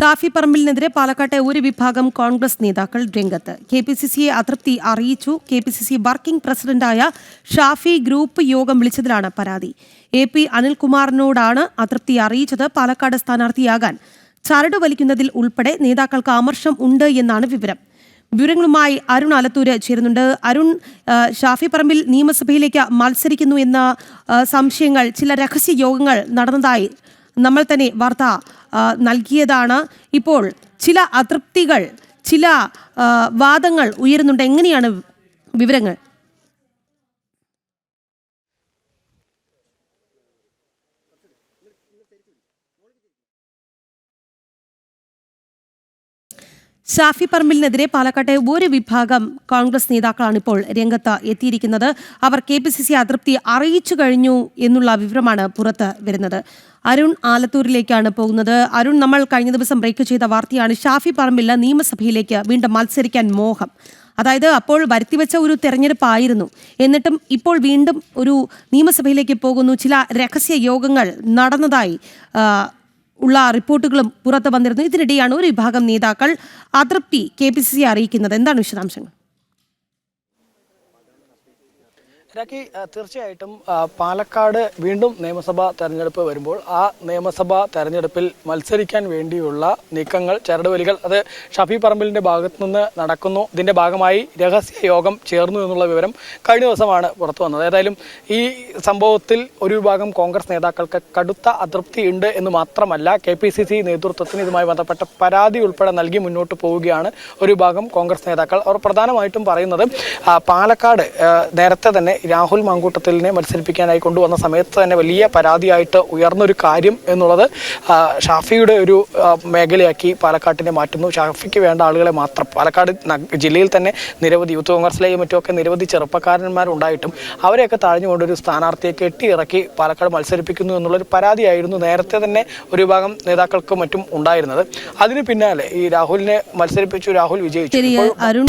ഷാഫി പറമ്പിലിനെതിരെ പാലക്കാട്ടെ ഒരു വിഭാഗം കോൺഗ്രസ് നേതാക്കൾ രംഗത്ത്. കെ പി സി സിയെ അതൃപ്തി അറിയിച്ചു. K P C C working പ്രസിഡന്റായ ഷാഫി ഗ്രൂപ്പ് യോഗം വിളിച്ചതിലാണ് പരാതി. എ പി അനിൽകുമാറിനോടാണ് അതൃപ്തി അറിയിച്ചത്. പാലക്കാട് സ്ഥാനാർത്ഥിയാകാൻ ചരട് വലിക്കുന്നതിൽ ഉൾപ്പെടെ നേതാക്കൾക്ക് അമർഷം ഉണ്ട് എന്നാണ് വിവരം. വിവരങ്ങളുമായി അരുൺ ആലത്തൂര് ചേരുന്നുണ്ട്. അരുൺ ഷാഫി പറമ്പിൽ നിയമസഭയിലേക്ക് മത്സരിക്കുന്നു എന്ന സംശയങ്ങൾ ചില രഹസ്യ യോഗങ്ങൾ നടന്നതായി നമ്മൾ തന്നെ വാർത്ത നൽകിയതാണ്. ഇപ്പോൾ ചില അതൃപ്തികൾ ചില വാദങ്ങൾ ഉയരുന്നുണ്ട്. എങ്ങനെയാണ് വിവരങ്ങൾ? ഷാഫി പറമ്പിലിനെതിരെ പാലക്കാട്ടെ ഒരു വിഭാഗം കോൺഗ്രസ് നേതാക്കളാണ് ഇപ്പോൾ രംഗത്ത് എത്തിയിരിക്കുന്നത്. അവർ കെ പി സി സി അതൃപ്തി അറിയിച്ചു കഴിഞ്ഞു എന്നുള്ള വിവരമാണ് പുറത്ത് വരുന്നത്. അരുൺ ആലത്തൂരിലേക്കാണ് പോകുന്നത്. അരുൺ നമ്മൾ കഴിഞ്ഞ ദിവസം ബ്രേക്ക് ചെയ്ത വാർത്തയാണ് ഷാഫി പറമ്പിൽ നിയമസഭയിലേക്ക് വീണ്ടും മത്സരിക്കാൻ മോഹം. അതായത് അപ്പോൾ വരുത്തിവെച്ച ഒരു തെരഞ്ഞെടുപ്പായിരുന്നു. എന്നിട്ടും ഇപ്പോൾ വീണ്ടും ഒരു നിയമസഭയിലേക്ക് പോകുന്നു. ചില രഹസ്യ യോഗങ്ങൾ നടന്നതായി ഉള്ള റിപ്പോർട്ടുകളും പുറത്തു വന്നിരുന്നു. ഇതിനിടെയാണ് ഒരു വിഭാഗം നേതാക്കൾ അതൃപ്തി കെ പി സി സി അറിയിക്കുന്നത്. എന്താണ് വിശദാംശങ്ങൾ? രാഖി തീർച്ചയായിട്ടും പാലക്കാട് വീണ്ടും നിയമസഭാ തെരഞ്ഞെടുപ്പ് വരുമ്പോൾ ആ നിയമസഭാ തെരഞ്ഞെടുപ്പിൽ മത്സരിക്കാൻ വേണ്ടിയുള്ള നീക്കങ്ങൾ ചരടുവലികൾ അത് ഷഫി പറമ്പിലിന്റെ ഭാഗത്തു നിന്ന് നടക്കുന്നു. ഇതിന്റെ ഭാഗമായി രഹസ്യ യോഗം ചേർന്നു എന്നുള്ള വിവരം കഴിഞ്ഞ ദിവസമാണ് പുറത്തു വന്നത്. ഏതായാലും ഈ സംഭവത്തിൽ ഒരു വിഭാഗം കോൺഗ്രസ് നേതാക്കൾക്ക് കടുത്ത അതൃപ്തി ഉണ്ട് എന്ന് മാത്രമല്ല കെ പി സി സി നേതൃത്വത്തിന് ഇതുമായി ബന്ധപ്പെട്ട പരാതി ഉൾപ്പെടെ നൽകി മുന്നോട്ട് പോവുകയാണ് ഒരു വിഭാഗം കോൺഗ്രസ് നേതാക്കൾ. അവർ പ്രധാനമായിട്ടും പറയുന്നത് പാലക്കാട് നേരത്തെ തന്നെ രാഹുൽ മാങ്കൂട്ടത്തിലിനെ മത്സരിപ്പിക്കാനായി കൊണ്ടുവന്ന സമയത്ത് തന്നെ വലിയ പരാതിയായിട്ട് ഉയർന്നൊരു കാര്യം എന്നുള്ളത് ഷാഫിയുടെ ഒരു മേഖലയാക്കി പാലക്കാട്ടിനെ മാറ്റുന്നു. ഷാഫിക്ക് വേണ്ട ആളുകളെ മാത്രം പാലക്കാട് ജില്ലയിൽ തന്നെ നിരവധി യൂത്ത് കോൺഗ്രസിലെയും മറ്റുമൊക്കെ നിരവധി ചെറുപ്പക്കാരന്മാരുണ്ടായിട്ടും അവരെയൊക്കെ താഴ്ന്നുകൊണ്ട് ഒരു സ്ഥാനാർത്ഥിയെ കെട്ടിയിറക്കി പാലക്കാട് മത്സരിപ്പിക്കുന്നു എന്നുള്ളൊരു പരാതിയായിരുന്നു നേരത്തെ തന്നെ ഒരു വിഭാഗം നേതാക്കൾക്കും മറ്റും ഉണ്ടായിരുന്നത്. അതിന് പിന്നാലെ ഈ രാഹുലിനെ മത്സരിപ്പിച്ചു രാഹുൽ വിജയിച്ചു. അരുൺ